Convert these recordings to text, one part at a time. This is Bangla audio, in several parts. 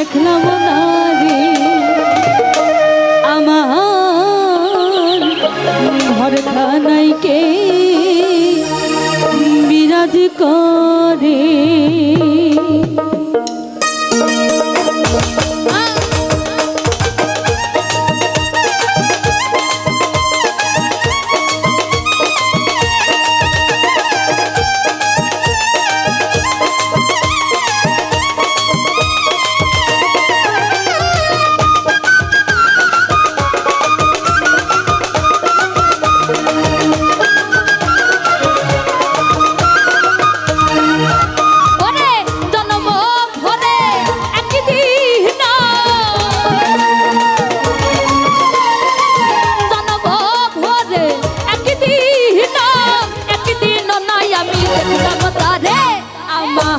i love you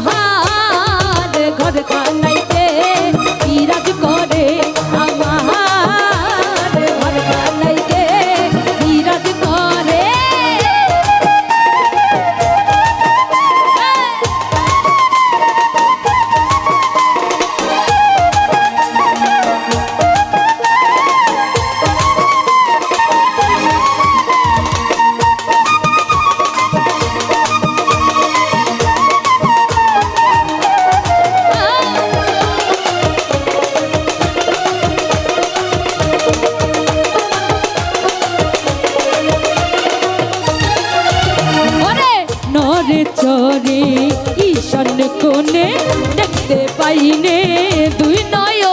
হাত ঘর খানা চরে চরে ঈশ্বর কোনে দেখতে পাইনে দুই নয়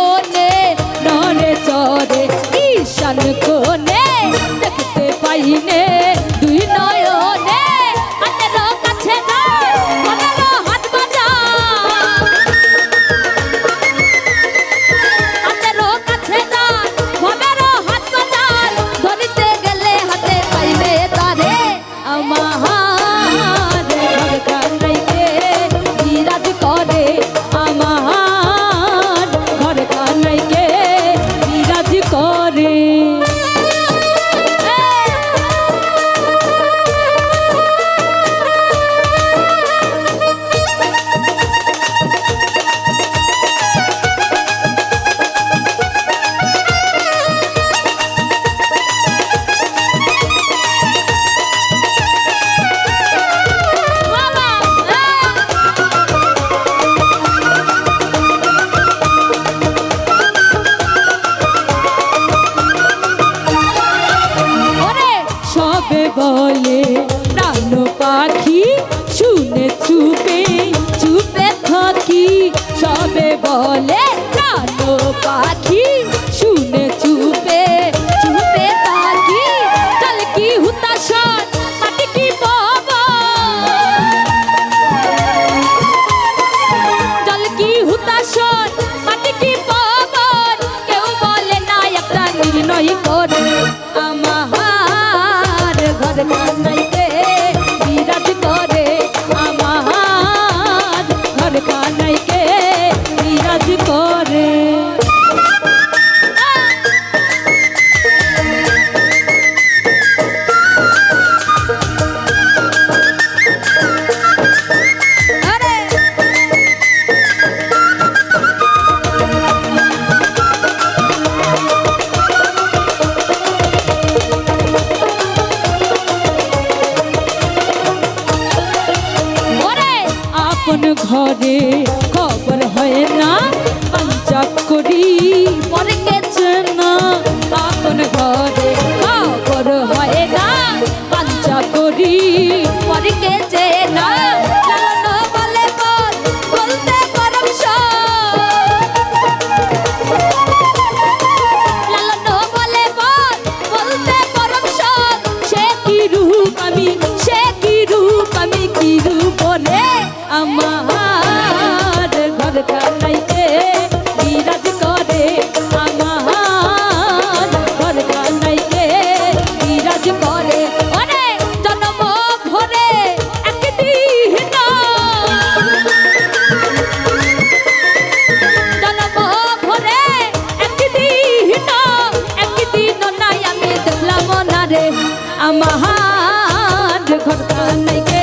শুনে চুপে চুপে থাকি সবে বলে ঘরে আমার ঘর নাই